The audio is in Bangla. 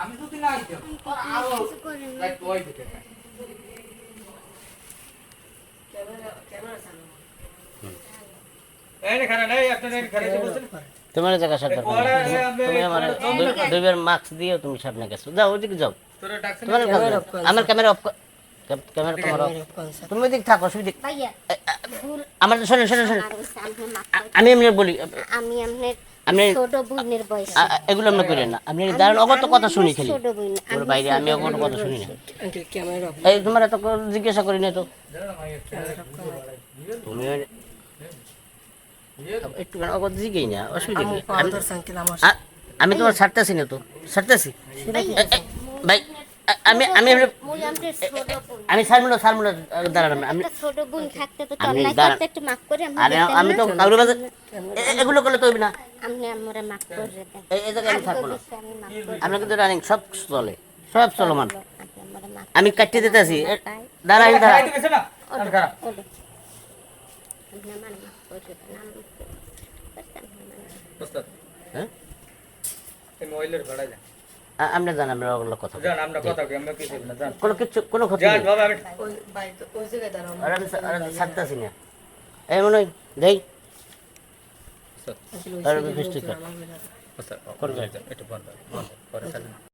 আমি যদি না আইতাম। আরও ওই দিতে তোমার জায়গা তুমি আমার দুইবার মাস্ক দিয়েও তুমি সামনে গেছো। যাও ওইদিকে যাও। তোমার আমার ক্যামেরা অফ ক্যামেরা তোমার তুমি থাকো সুদিক আমার শোনেন শোনেন শোনেন আমি এমনি বলি। আমি আপনার আপনি ছোট বোনের বয়স। আ- আ- এগুলো আমরা করি না। আপনি দাঁড়ান অগত কথা শুনি খালি। ওর বাইরে আমি অগত কথা শুনি না। আঙ্কেল ক্যামেরা অফ এই তোমার এত জিজ্ঞাসা করি না তো। তুমি একটু অগত জিজ্ঞেই না অসুবিধা আমি কি তোমার ছাড়তেছি না তো। ছাড়তেছি? ভাই আমি আমি আমি ছাড়বো ছাড়বো দাঁড়ান আমি ছোট বোন থাকতে তো আমি তো এ- এগুলো করলে তো না। আপনি আমারে মাফ করে দেন। এই এই জায়গায় আমি থাকব না। আমরা কিন্তু রানিং সব চলে। সব চলমান। দেব। আপনি আমারে আমি কাটিয়ে দাঁড়াই হ্যাঁ? জান আমরা ওগুলো কথা। যান আমরা কথা কই আমরা কিছু না যান কোনো কিছু কোনো ক্ষতি নেই। বাবা আমি ওই বাইক ওই জায়গায় দাঁড়াও আর আমি ছাড়তেছি না। এই মনে দেই। আঙ্কেল আর বৃষ্টি লোকজন কর। আমার বেলা ওস্তাদ করবেন এটা বন্ধ